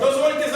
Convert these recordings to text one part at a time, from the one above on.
Дозвольте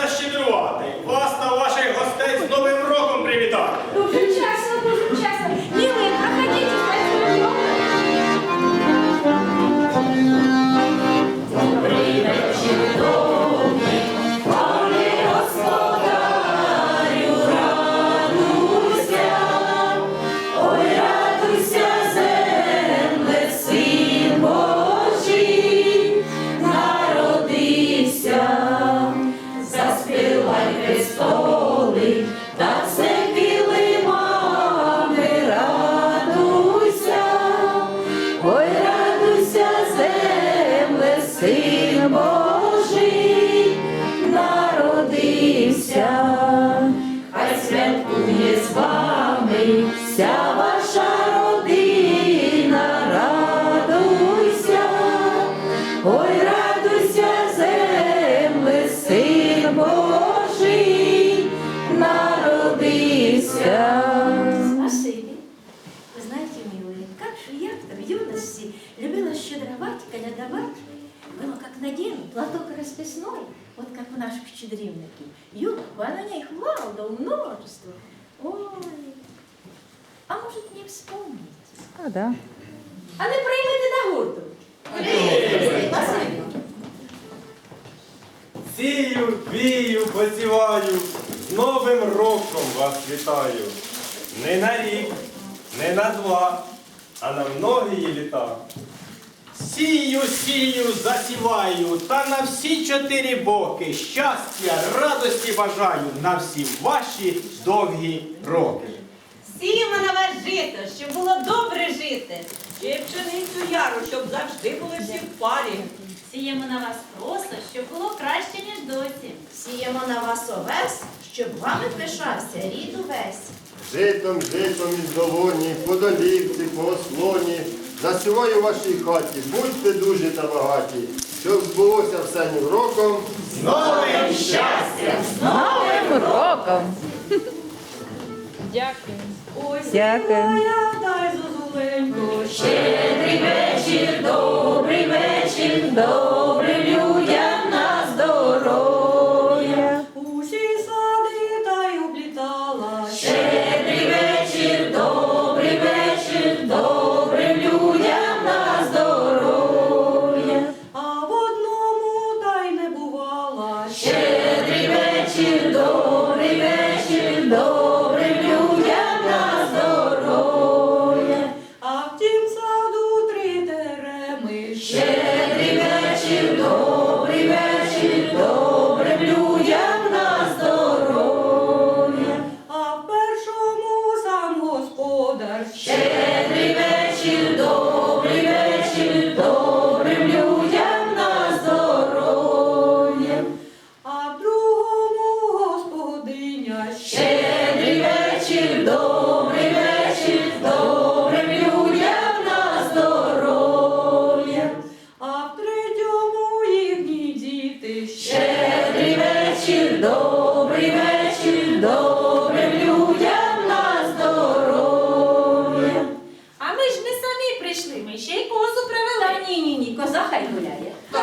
платок расписной, вот как у наших щедрівників. Юбку, а на ней хвалда множество. Ой, а может не вспомнить? А, да. А не приймете на гурту? Спасибо. Сію, вію, посіваю, з Новим роком вас вітаю. Не на рік, не на два, а на многії літа. Сію, сію, засіваю, та на всі чотири боки щастя, радості бажаю на всі ваші довгі роки. Сіємо на вас жито, щоб було добре жити. Й пшеницю яру, щоб завжди були всі в парі. Сіємо на вас просто, щоб було краще, ніж досі. Сіємо на вас овес, щоб вами пишався рід увесь. Житом, житом із долоні, по долівці, по ослоні. Засіваю в вашій хаті, будьте дуже та багаті, щоб збулося все ним роком. З новим щастям! Новим роком! Дякую. сіла дай зозуленько, Щедрий вечір, добрий вечір, добрим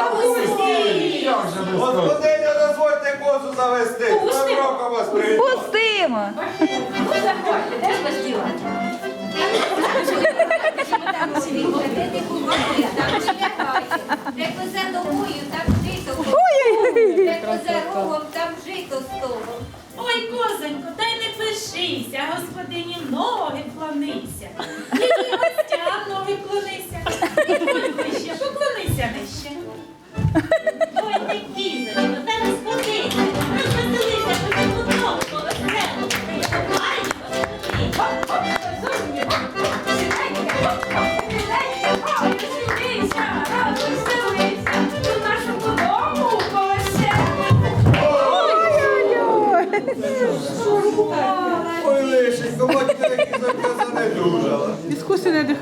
гуляє. Господиня, дозвольте козу завести. З Новим вас привітати. Пустимо! Ну, заходьте, де ж вас дівати? Де козе ногою, там жито. Де козе рогом, там жито стогом. Ой, козонько, та й не пишися, господині ноги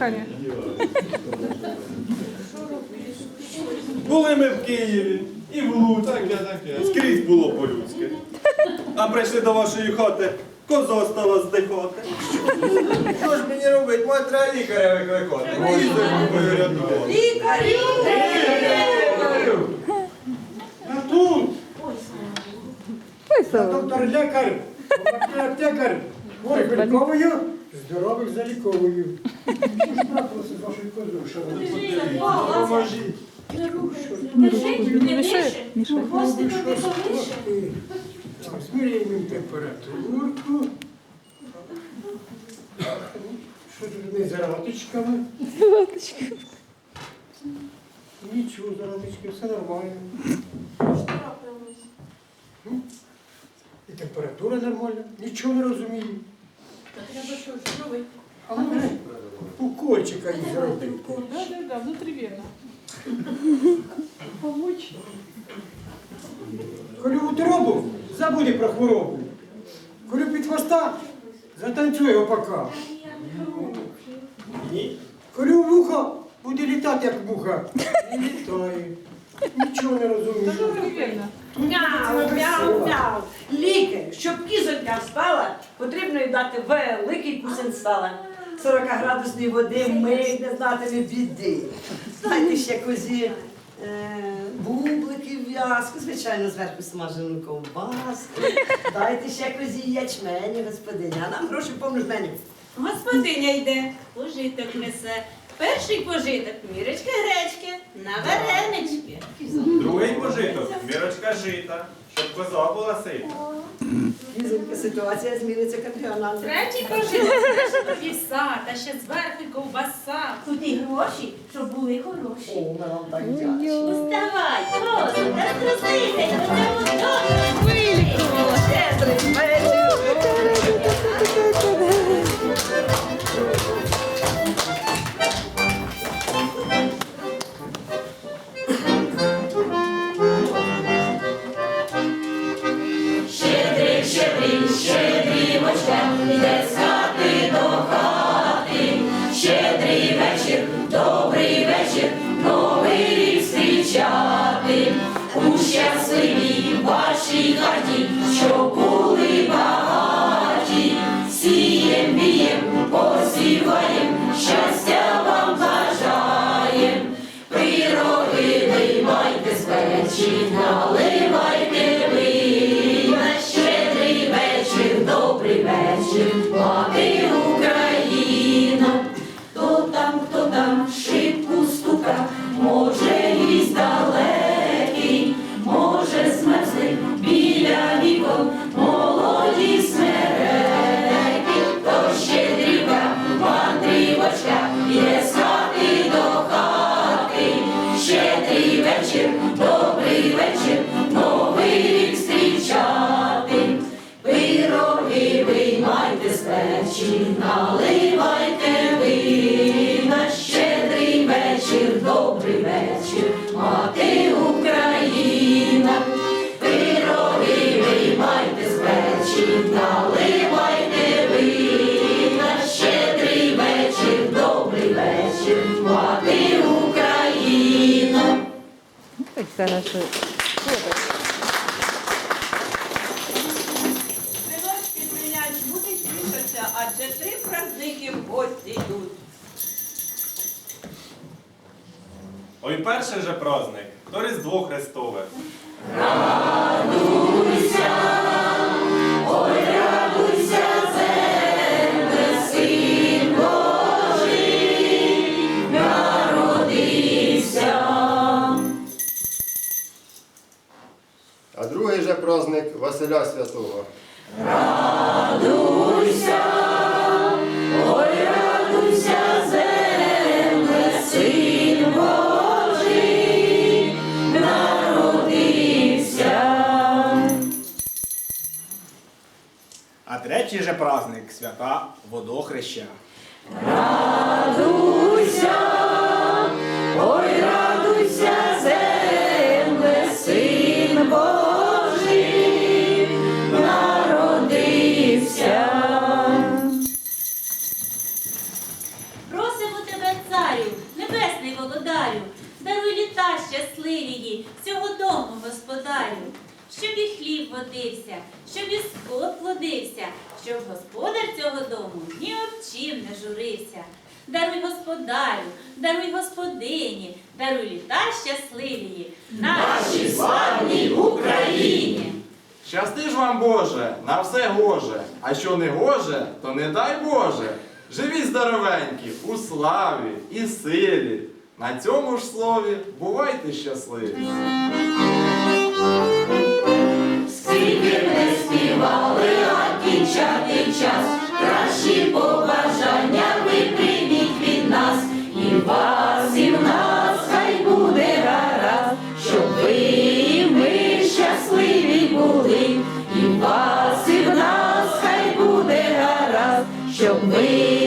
Дихання. Були ми в Києві і в Луцьку. Таке, таке. Скрізь було по-людськи. А прийшли до вашої хати, коза стала здихати. Що ж мені робити? Мать треба лікаря викликати. Рятувати. Лікарю! А тут? Ой, слава Христос. доктор лікар, аптекар, хворих виліковую, здорових заліковую. Що ж трапилося з вашою козою, що ви Поможіть. Не не не. Зміряємо температурку. Що тут не з рамочками? Нічого, з рамочки, все нормально. М? І температура нормальна, нічого не розумію. Треба що ж робити? А може укольчика їй зробити. Да, да, да, внутрівенно. Помочь. Колю утробу, забуди про хворобу. Колю під хвоста, затанцюй його пока. Ні. Колю в вухо, буде літати, як муха. Не літає. Нічого не розумію. Мяу, мяу, мяу. Ліки, щоб кізонька встала, потрібно їй дати великий кусень сала. 40 градусної води ми не знатиме біди. Дайте ще козі е, бублики в'язку, звичайно, зверху смажену ковбаску. Дайте ще козі ячмені, господиня, а нам гроші повну жменю. Господиня йде, пожиток несе. Перший пожиток мірочка гречки на варенички. Другий пожиток, мірочка жита, щоб коза була сита. Кізонька, ситуація зміниться кардіонально. Третій пожиток, перша віса, та ще зверху ковбаса. Тут і гроші, щоб були хороші. О, ми вам так дякуємо. Уставай, просто, та печі, наливайте вина. Щедрий вечір, добрий вечір, мати Україна. Пироги виймайте з печі, наливайте вина. Щедрий вечір, добрий вечір, мати Україна. Ой, хорошо. Ой, перший же праздник, то Різдво Христове. Свята водохреща. Хліб водився, щоб і скот плодився, щоб господар цього дому ні об чим не журився. Даруй господарю, даруй господині, даруй літа щасливії, нашій славній Україні. Щасти ж вам, Боже, на все гоже, а що не гоже, то не дай Боже. Живі здоровенькі, у славі і силі. На цьому ж слові бувайте щасливі. Скільки не співали, а кінчати час, кращі побажання ви прийміть від нас, і вас, і в нас хай буде гаразд, щоб ви і ми щасливі були, і вас, і в нас хай буде гаразд, щоб ми